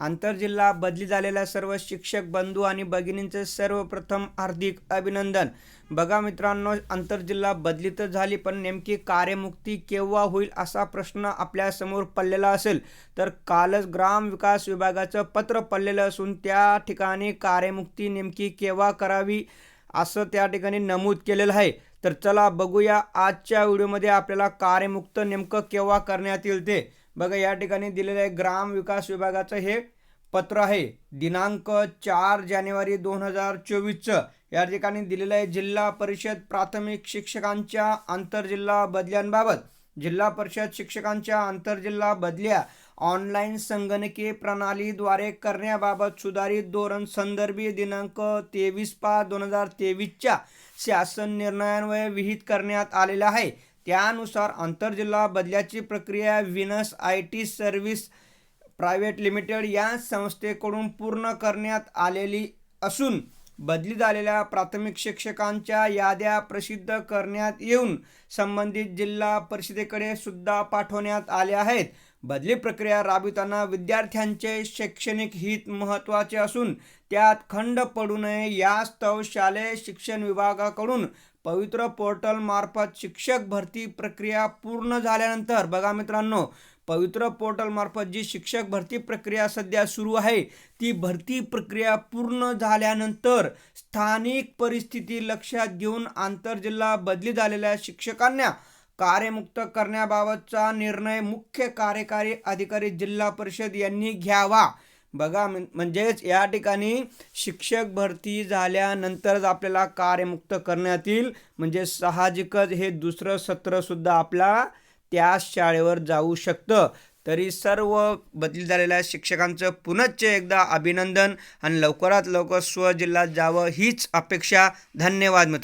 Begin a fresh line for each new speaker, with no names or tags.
आंतरजिल्हा बदली झालेल्या सर्व शिक्षक बंधू आणि भगिनींचे सर्वप्रथम हार्दिक अभिनंदन. बघा मित्रांनो आंतरजिल्हा बदली तर झाली पण नेमकी कार्यमुक्ती केव्हा होईल असा प्रश्न आपल्यासमोर पडलेला असेल तर कालच ग्राम विकास विभागाचं पत्र पडलेलं असून त्या ठिकाणी कार्यमुक्ती नेमकी केव्हा करावी असं त्या ठिकाणी नमूद केलेलं आहे. तर चला बघूया आजच्या व्हिडिओमध्ये आपल्याला कार्यमुक्त नेमकं केव्हा करण्यात येईल ते. बघा या ठिकाणी दिलेलं आहे ग्राम विकास विभागाचं हे पत्र आहे. दिनांक चार जानेवारी दोन हजार चोवीसचं. या ठिकाणी दिलेलं आहे जिल्हा परिषद प्राथमिक शिक्षकांच्या आंतरजिल्हा बदल्यांबाबत. जिल्हा परिषद शिक्षकांच्या आंतरजिल्हा बदल्या ऑनलाईन संगणकीय प्रणालीद्वारे करण्याबाबत सुधारित धोरण संदर्भी दिनांक तेवीस पाच दोन हजार तेवीसच्या शासन निर्णयान्वये विहित करण्यात आलेला आहे. त्यानुसार आंतरजिल्हा बदल्याची प्रक्रिया Venus I T service private limited या संस्थेकडून पूर्ण करण्यात आलेली असून बदली झालेल्या प्राथमिक शिक्षकांच्या याद्या प्रसिद्ध करण्यात येऊन संबंधित जिल्हा परिषदेकडे सुद्धा पाठवण्यात आल्या आहेत. बदली प्रक्रिया राबविताना विद्यार्थ्यांचे शैक्षणिक हित महत्त्वाचे असून त्यात खंड पडू नये यास्तव शालेय शिक्षण विभागाकडून पवित्र पोर्टल मार्फत शिक्षक भरती प्रक्रिया पूर्ण झाल्यानंतर बघा मित्रांनो पवित्र पोर्टल मार्फत जी शिक्षक भरती प्रक्रिया सध्या सुरू आहे ती भरती प्रक्रिया पूर्ण झाल्यानंतर स्थानिक परिस्थिती लक्षात घेऊन आंतरजिल्हा बदली झालेल्या शिक्षकांना कार्यमुक्त करण्याबाबतचा निर्णय मुख्य कार्यकारी अधिकारी जिल्हा परिषद यांनी घ्यावा. बघा म्हणजेच या ठिकाणी शिक्षक भरती झाल्यानंतरच आपल्याला कार्यमुक्त करण्यात येईल. म्हणजे साहजिकच हे दुसरं सत्रसुद्धा आपला त्या शाळेवर जाऊ शकतं. तरी सर्व बदली झालेल्या शिक्षकांचं पुनश्च एकदा अभिनंदन आणि लवकरात लवकर स्वजिल्ह्यात जावं हीच अपेक्षा. धन्यवाद मित्र